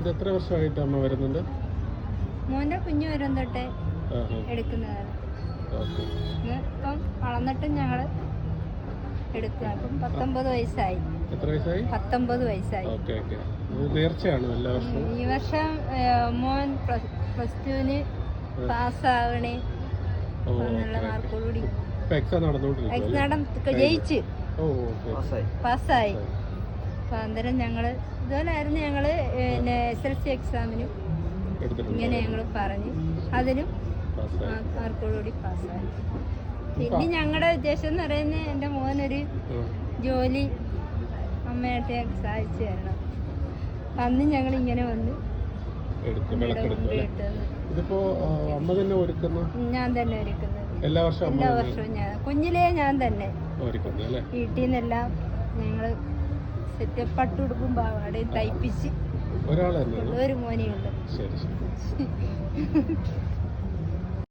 ഇത് എത്ര വർഷമായിട്ട് അമ്മ വരുന്നുണ്ട്? മോന്റെ കുഞ്ഞു വരും തൊട്ടേ എടുക്കുന്നതാണ്. ഇപ്പം വളർന്നിട്ടും ഞങ്ങൾ എടുക്കുക അപ്പം പത്തൊമ്പത് വയസ്സായി. എത്ര വയസ്സായി? പത്തൊമ്പത് വയസ്സായി. എല്ലാ വർഷവും. ഈ വർഷം മോൻ പ്ലസ് ടുവിന് പാസ്സാവണേ. എന്നുള്ള ഓക്കെ മാർക്കോടുകൂടി. എക്സാം നടന്നുകൊണ്ടിരിക്കും ജയിച്ച്. പാസ്സായി. അപ്പം അന്നേരം ഞങ്ങൾ ഇതുപോലായിരുന്നു ഞങ്ങൾ പിന്നെ എസ് എൽ സി എക്സാമിനും ഇങ്ങനെ ഞങ്ങൾ പറഞ്ഞു അതിനും മാർക്കോടുകൂടി പാസ്സായി. പിന്നെ ഞങ്ങളുടെ ഉദ്ദേശം എന്ന് പറയുന്നത് എന്റെ മോനൊരു. ജോലി അമ്മയായിട്ട് ഞങ്ങൾക്ക് സാധിച്ചു തരണം. അന്ന് ഞങ്ങൾ ഇങ്ങനെ വന്ന് ഇതിപ്പോ അമ്മ തന്നെ ഒരുക്കുന്നു? ഞാൻ തന്നെ ഒരുക്കുന്നത് എല്ലാ വർഷവും എല്ലാ വർഷവും ഞാൻ. കുഞ്ഞിലേ ഞാൻ തന്നെ. വീട്ടിൽ നിന്നെല്ലാം ഞങ്ങൾ സെറ്റ് പട്ടുടുപ്പും പാവാടയും തയ്പ്പിച്ച് ഒരു മോനെയുണ്ട് ശരി ശരി.